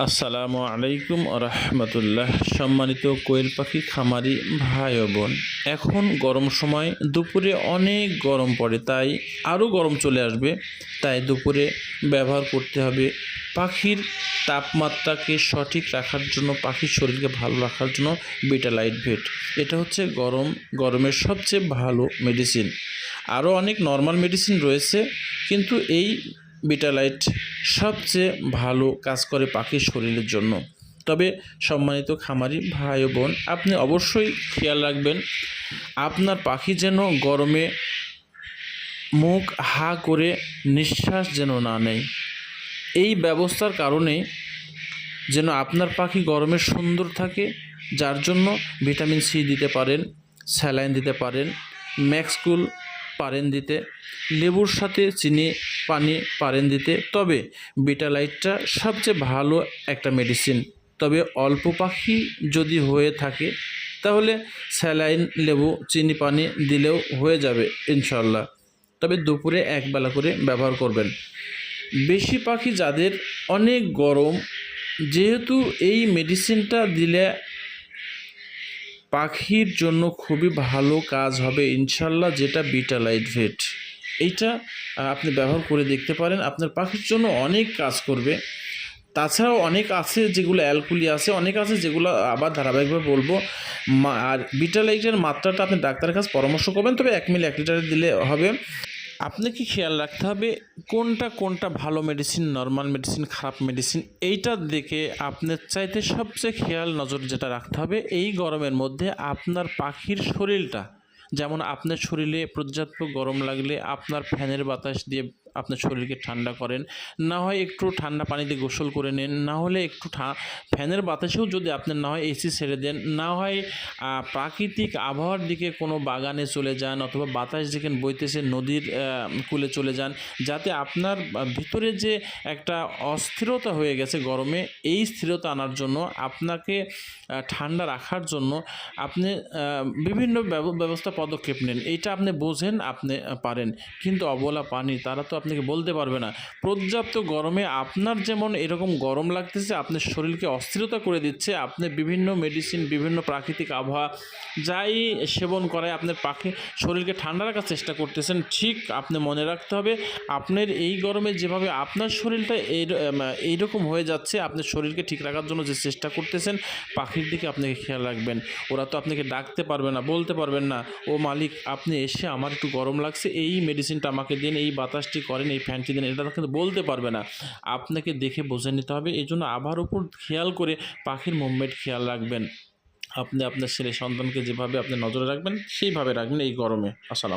আসসালামু আলাইকুম রহমতুল্লাহ। সম্মানিত কোয়েল পাখি, খামারি ভাই বোন, এখন গরম সময়, দুপুরে অনেক গরম পড়ে, তাই আরও গরম চলে আসবে, তাই দুপুরে ব্যবহার করতে হবে পাখির তাপমাত্রাকে সঠিক রাখার জন্য, পাখির শরীরকে ভালো রাখার জন্য বিটালাইট ভেট এটা হচ্ছে গরম, গরমের সবচেয়ে ভালো মেডিসিন আরও অনেক নর্মাল মেডিসিন রয়েছে, কিন্তু এই বিটালাইট সবচেয়ে ভালো কাজ করে পাখির শরীরের জন্য। তবে সম্মানিত খামারি ভাই বোন, আপনি অবশ্যই খেয়াল রাখবেন, আপনার পাখি যেন গরমে মুখ হা করে নিঃশ্বাস যেন না নেয়। এই ব্যবস্থার কারণে যেন আপনার পাখি গরমে সুন্দর থাকে, যার জন্য ভিটামিন সি দিতে পারেন, স্যালাইন দিতে পারেন ম্যাক্সকুল পারেন দিতে, লেবুর সাথে চিনি, পানি পারেন দিতে। তবে বিটালাইটটা সবচেয়ে ভালো একটা মেডিসিন। তবে অল্প পাখি যদি হয়ে থাকে, তাহলে স্যালাইন, লেবু, চিনি, পানি দিলেও হয়ে যাবে ইনশাল্লাহ তবে দুপুরে একবেলা করে ব্যবহার করবেন। বেশি পাখি যাদের অনেক গরম, যেহেতু এই মেডিসিনটা দিলে পাখির জন্য খুবই ভালো কাজ হবে, ইনশাল্লাহ যেটা বিটালাইট ভেট। এইটা আপনি ব্যবহার করে দেখতে পারেন। আপনার পাখির জন্য অনেক কাজ করবে। তাছাড়াও অনেক আছে যেগুলো অ্যালকুলি আছে, অনেক আছে যেগুলো আবার ধারাবাহিকভাবে বলব আর বিটালাইটের মাত্রাটা আপনি ডাক্তারের কাছে পরামর্শ করবেন, তবে এক মিলি এক লিটারে দিলে হবে। আপনাকে খেয়াল রাখতে হবে কোনটা কোনটা ভালো মেডিসিন নর্মাল মেডিসিন খারাপ মেডিসিন এইটার দিকে আপনার চাইতে সবচেয়ে খেয়াল নজর যেটা রাখতে হবে, এই গরমের মধ্যে আপনার পাখির শরীরটা, যেমন আপনার শরীরে পর্যাপ্ত গরম লাগলে আপনার ফ্যানের বাতাস দিয়ে আপনার শরীরকে ঠান্ডা করেন। না হয় একটু ঠান্ডা পানিতে গোসল করে নেন, না হলে একটু ফ্যানের বাতাসেও যদি আপনার না হয় এসি ছেড়ে দেন, না হয় প্রাকৃতিক আবহাওয়ার দিকে কোনো বাগানে চলে যান অথবা বাতাস যেখানে বইতেছে নদীর কূলে চলে যান, যাতে আপনার ভিতরে যে একটা অস্থিরতা হয়ে গেছে গরমে, এই স্থিরতা আনার জন্য, আপনাকে ঠান্ডা রাখার জন্য আপনি বিভিন্ন ব্যব- ব্যবস্থা, পদক্ষেপ নেন। এইটা আপনি বোঝেন, আপনি পারেন। কিন্তু অবলা পানি, তারা তো আপনাকে বলতে পারবে না। পর্যাপ্ত গরমে আপনার যেমন এরকম গরম লাগতেছে, আপনার শরীরকে অস্থিরতা করে দিচ্ছে, আপনি বিভিন্ন মেডিসিন বিভিন্ন প্রাকৃতিক আবহাওয়া যাই সেবন করায় আপনার পাখি শরীরকে ঠান্ডা রাখার চেষ্টা করতেছেন, ঠিক আপনি মনে রাখতে হবে, আপনার এই গরমে যেভাবে আপনার শরীরটা এই এইরকম হয়ে যাচ্ছে আপনার শরীরকে ঠিক রাখার জন্য যে চেষ্টা করতেছেন, পাখির দিকে আপনাকে খেয়াল রাখবেন। ওরা তো আপনাকে ডাকতে পারবে না, বলতে পারবেন না, ও মালিক, আপনি এসে আমার একটু গরম লাগছে, এই মেডিসিনটা আমাকে দিন, এই বাতাসটি করেন এই ফ্যানটি দিন, এটা কিন্তু বলতে পারবে না। আপনাকে দেখে বুঝে নিতে হবে এই জন্য আবার উপর খেয়াল করে পাখির মুভমেন্ট খেয়াল রাখবেন। আপনি আপনার ছেলে সন্তানকে যেভাবে আপনি নজরে রাখবেন, সেইভাবে রাখবেন এই গরমে। আসসালাম